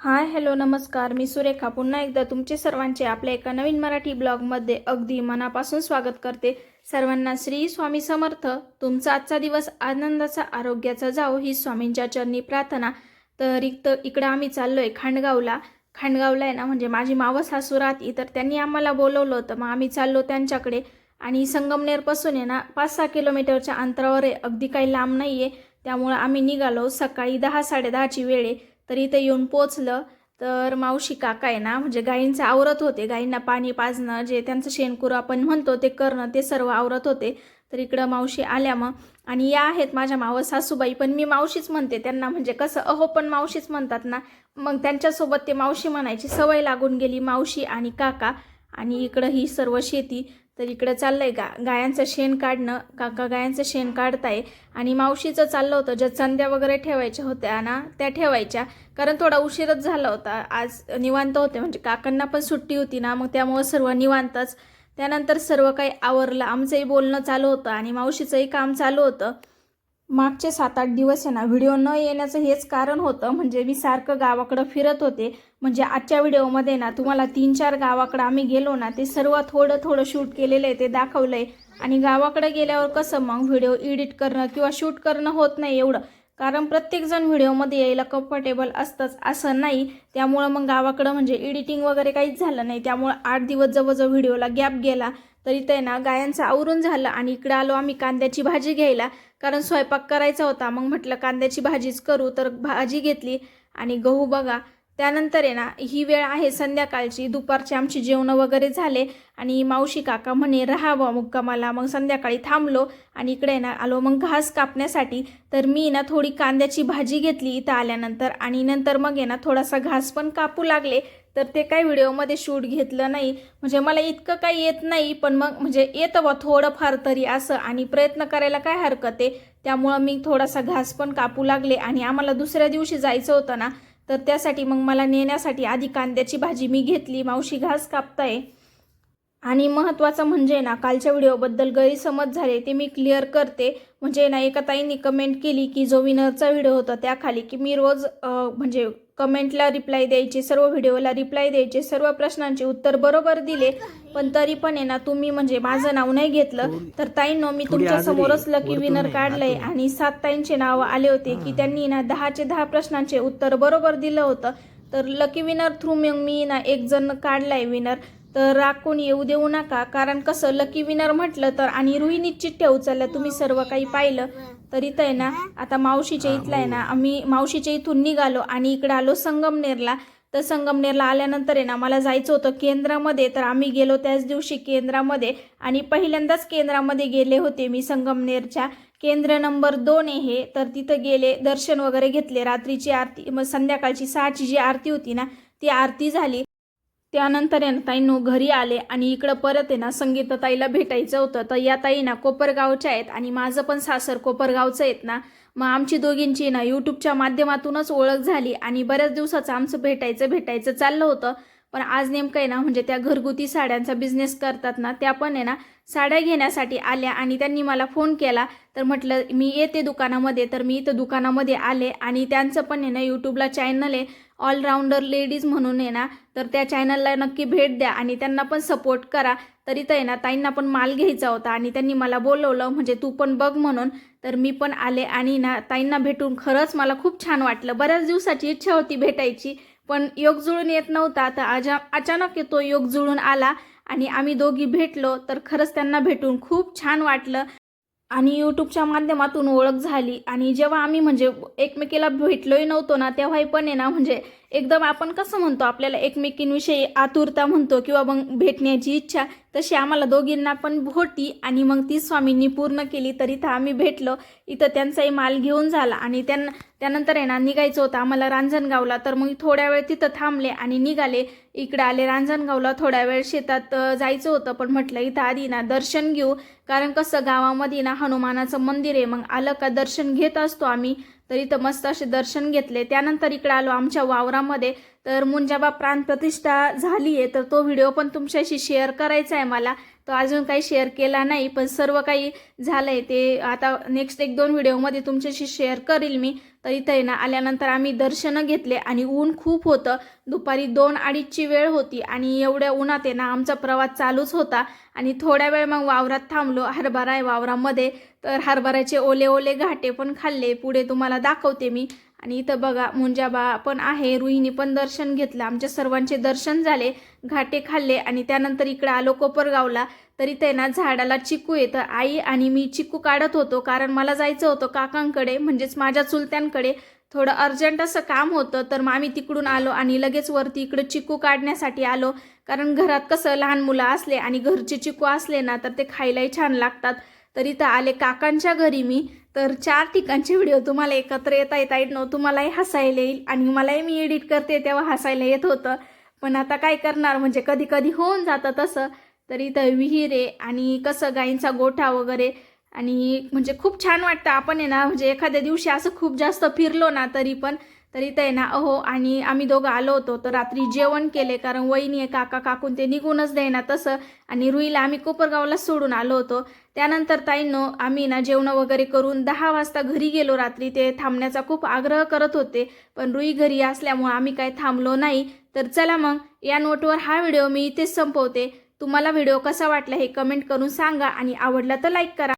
Hi hello नमस्कार. मी सुरेखा. पुन्हा एकदा तुमचे सर्वांचे आपल्या एका नवीन मराठी ब्लॉगमध्ये अगदी मनापासून स्वागत करते. सर्वांना श्री स्वामी समर्थ. तुमचा आजचा दिवस आनंदाचा आरोग्याचा जाओ ही स्वामींच्या चरणी प्रार्थना. तर इक इकडं आम्ही चाललो आहे खांडगावला. खांडगावला आहे ना म्हणजे माझी मावस सासू राहती तर त्यांनी आम्हाला बोलवलं होतं. मग आम्ही चाललो त्यांच्याकडे. आणि संगमनेरपासून आहे ना पाच सहा किलोमीटरच्या अंतरावर आहे. अगदी काही लांब नाही आहे त्यामुळं आम्ही निघालो सकाळी दहा साडेदहाची वेळ आहे. तर इथं येऊन पोचलं. तर मावशी काका आहे ना म्हणजे गायींचं आवरत होते. गायींना पाणी पाजणं जे त्यांचं शेणकुर आपण म्हणतो ते करणं ते सर्व आवरत होते. तर इकडं मावशी आल्या मग. आणि या आहेत माझ्या मावं सासूबाई पण मी मावशीच म्हणते त्यांना म्हणजे कसं अहो पण मावशीच म्हणतात ना. मग त्यांच्यासोबत ते मावशी म्हणायची सवय लागून गेली मावशी आणि काका. आणि इकडं ही सर्व शेती. तर इकडं चाललंय गा गायांचं शेण काढणं. काका गायांचं शेण काढताय आणि मावशीचं चाललं होतं ज्या चंद्या वगैरे ठेवायच्या होत्या ना त्या ठेवायच्या. कारण थोडा उशीरच झाला होता. आज निवांत होते म्हणजे काकांना पण सुट्टी होती ना मग त्यामुळं सर्व निवांतच. त्यानंतर सर्व काही आवरलं. आमचंही बोलणं चालू होतं आणि मावशीचंही काम चालू होतं. मागचे सात आठ दिवस आहे ना व्हिडिओ न येण्याचं हेच कारण होतं. म्हणजे मी सारखं गावाकडं फिरत होते. म्हणजे आजच्या व्हिडिओमध्ये ना तुम्हाला तीन चार गावाकडं आम्ही गेलो ना ते सर्व थोडं थोडं शूट केलेलं आहे ते दाखवलं आहे आणि गावाकडे गेल्यावर कसं मग व्हिडिओ एडिट करणं किंवा शूट करणं होत नाही एवढं. कारण प्रत्येकजण व्हिडिओमध्ये यायला कम्फर्टेबल असतंच असं नाही. त्यामुळं मग गावाकडं म्हणजे एडिटिंग वगैरे काहीच झालं नाही. त्यामुळं आठ दिवस जवळजवळ व्हिडिओला गॅप गेला. तर इथं आहे ना गायांचं आवरून झालं आणि इकडं आलो आम्ही कांद्याची भाजी घ्यायला. कारण स्वयंपाक करायचा होता. मग म्हटलं कांद्याची भाजीच करू. तर भाजी घेतली. आणि गहू बघा त्यानंतर आहे ना ही वेळ आहे संध्याकाळची. दुपारची आमची जेवणं वगैरे झाले. आणि मावशी काका म्हणे राहावं मुक्कामाला. मग संध्याकाळी थांबलो. आणि इकडे ना आलो मग घास कापण्यासाठी. तर मी ना थोडी कांद्याची भाजी घेतली इथं आल्यानंतर. आणि नंतर मग आहे ना थोडासा घास पण कापू लागले. तर ते काही व्हिडिओमध्ये शूट घेतलं नाही. म्हणजे मला इतकं काही येत नाही पण मग म्हणजे येतं बा थोडंफार तरी असं. आणि प्रयत्न करायला काय हरकत आहे? त्यामुळं मी थोडासा घास पण कापू लागले आणि आम्हाला दुसऱ्या दिवशी जायचं होतं ना तर त्यासाठी मग मला नेण्यासाठी आधी कांद्याची भाजी मी घेतली. मावशी घास कापताय. आणि महत्त्वाचं म्हणजे ना कालच्या व्हिडिओबद्दल गैरसमज झाले ते मी क्लिअर करते. म्हणजे ना एका ताईंनी कमेंट केली की जो विनरचा व्हिडिओ होता त्याखाली की मी रोज म्हणजे कमेंटला रिप्लाय द्यायचे सर्व व्हिडिओला रिप्लाय द्यायचे सर्व प्रश्नांचे उत्तर बरोबर दिले. पण तरी पण आहे ना तुम्ही म्हणजे माझं नाव नाही घेतलं. तर ताईंनो मी तुमच्या समोरच लकी विनर काढलंय. आणि सात ताईंचे नाव आले होते की त्यांनी ना दहाचे दहा प्रश्नांचे उत्तर बरोबर दिलं होतं. तर लकी विनर थ्रू मग मी ना एक जण काढलाय विनर तर राग कोणी येऊ देऊ नका. कारण कसं लकी विनर म्हटलं तर आणि रुईनी चिठ्ठ्या उचलल्या तुम्ही सर्व काही पाहिलं तर इथं आहे ना आता मावशीच्या इथला आहे ना आम्ही मावशीच्या इथून निघालो आणि इकडे आलो संगमनेरला. तर संगमनेरला आल्यानंतर आहे ना मला जायचं होतं केंद्रामध्ये तर आम्ही गेलो त्याच दिवशी केंद्रामध्ये आणि पहिल्यांदाच केंद्रामध्ये गेले होते मी संगमनेरच्या. केंद्र नंबर दोन आहे हे तर तिथं गेले दर्शन वगैरे घेतले रात्रीची आरती मग संध्याकाळची सहाची जी आरती होती ना ती आरती झाली. त्यानंतर आहे ना ताईंनो घरी आले आणि इकडं परत आहे ना संगीतताईला भेटायचं होतं. तर या ताई ना कोपरगावच्या आहेत आणि माझं पण सासर कोपरगावचं आहेत ना. मग आमची दोघींची ना यूट्यूबच्या माध्यमातूनच ओळख झाली आणि बऱ्याच दिवसाचं आमचं भेटायचं भेटायचं चाललं होतं. पण आज नेमकं आहे ना म्हणजे त्या घरगुती साड्यांचा बिझनेस करतात ना त्या पण आहे ना साड्या घेण्यासाठी आल्या आणि त्यांनी मला फोन केला. तर म्हटलं मी येते दुकानामध्ये. तर मी इथं दुकानामध्ये आले आणि त्यांचं पण आहे ना यूट्यूबला चॅनल आहे. ऑलराऊंडर लेडीज म्हणून आहे ना तर त्या चॅनलला नक्की भेट द्या आणि त्यांना पण सपोर्ट करा. तरी तर आहे ना ताईंना पण माल घ्यायचा होता आणि त्यांनी मला बोलवलं म्हणजे तू पण बघ म्हणून. तर मी पण आले आणि ना ताईंना भेटून खरंच मला खूप छान वाटलं. बऱ्याच दिवसाची इच्छा होती भेटायची पण योग जुळून येत नव्हता. तर अजा अचानक तो योग जुळून आला आणि आम्ही दोघी भेटलो तर खरंच त्यांना भेटून खूप छान वाटलं. आणि यूट्यूबच्या माध्यमातून ओळख झाली. आणि जेव्हा आम्ही म्हणजे एकमेकीला भेटलोही नव्हतो ना तेव्हाही पण आहे ना म्हणजे एकदम आपण कसं म्हणतो आपल्याला एकमेकींविषयी आतुरता म्हणतो किंवा मग भेटण्याची इच्छा तशी आम्हाला दोघींना पण होती आणि मग ती स्वामींनी पूर्ण केली तर इथं आम्ही भेटलो. इथं त्यांचाही माल घेऊन झाला आणि त्यांना त्यानंतर आहे ना निघायचं होतं आम्हाला रांजणगावला. तर मग थोड्या वेळ तिथं थांबले आणि निघाले. इकडे आले रांजणगावला थोड्या वेळ शेतात जायचं होतं. पण म्हटलं इथं आधी ना दर्शन घेऊ. कारण कसं गावामध्ये ना हनुमानाचं मंदिर आहे. मग आलं का दर्शन घेत असतो आम्ही. तर इथं मस्त असे दर्शन घेतले. त्यानंतर इकडे आलो आमच्या वावरामध्ये. तर मुंजाबा प्राण प्रतिष्ठा झाली आहे तर तो व्हिडिओ पण तुमच्याशी शेअर करायचा आहे मला. तो अजून काही शेअर केला नाही पण सर्व काही झालं आहे ते आता नेक्स्ट एक दोन व्हिडिओमध्ये तुमच्याशी शेअर करील मी. तर इथं ना आल्यानंतर आम्ही दर्शनं घेतले आणि ऊन खूप होतं. दुपारी दोन अडीचची वेळ होती आणि एवढ्या उन्हात आहे ना आमचा प्रवास चालूच होता. आणि थोड्या वेळ मग वावरात थांबलो. हरभरा आहे वावरामध्ये. तर हरभऱ्याचे ओले ओले घाटे पण खाल्ले. पुढे तुम्हाला दाखवते मी. आणि इथं बघा मुंजाबा पण आहे. रुहिणी पण दर्शन घेतलं. आमच्या सर्वांचे दर्शन झाले. घाटे खाल्ले आणि त्यानंतर इकडे आलो कोपरगावला. तर इथे ना झाडाला चिकू येतं. आई आणि मी चिकू काढत होतो कारण मला जायचं होतं काकांकडे म्हणजेच माझ्या चुलत्यांकडे. थोडं अर्जंट असं काम होतं तर मग आम्ही तिकडून आलो आणि लगेच वरती इकडं चिकू काढण्यासाठी आलो. कारण घरात कसं लहान मुलं असले आणि घरचे चिकू असले ना तर ते खायलाही छान लागतात. तर इथं आले काकांच्या घरी मी. तर चार ठिकाणचे व्हिडिओ तुम्हाला एकत्र येता येता येत नव्हतं. तुम्हालाही हसायला येईल आणि मलाही मी एडिट करते तेव्हा हसायला येत होतं. पण आता काय करणार? म्हणजे कधी कधी होऊन जातं तसं. तर इथं विहीर आहे आणि कसं गाईंचा गोठा वगैरे. आणि म्हणजे खूप छान वाटतं. आपण आहे ना म्हणजे एखाद्या दिवशी असं खूप जास्त फिरलो ना तरी पण तर इथं आहे ना अहो आणि आम्ही दोघं आलो होतो तर रात्री जेवण केले कारण वहिनी आहे काका काकून ते निघूनच देईना तसं. आणि रुईला आम्ही कोपरगावला सोडून आलो होतो. त्यानंतर ताईंनो आम्ही ना जेवणं वगैरे करून दहा वाजता घरी गेलो रात्री. ते थांबण्याचा खूप आग्रह करत होते पण रुई घरी असल्यामुळे आम्ही काय थांबलो नाही. तर चला मग या नोटवर हा व्हिडिओ मी इथेच संपवते. तुम्हाला व्हिडिओ कसा वाटला हे कमेंट करून सांगा आणि आवडला तर लाईक करा.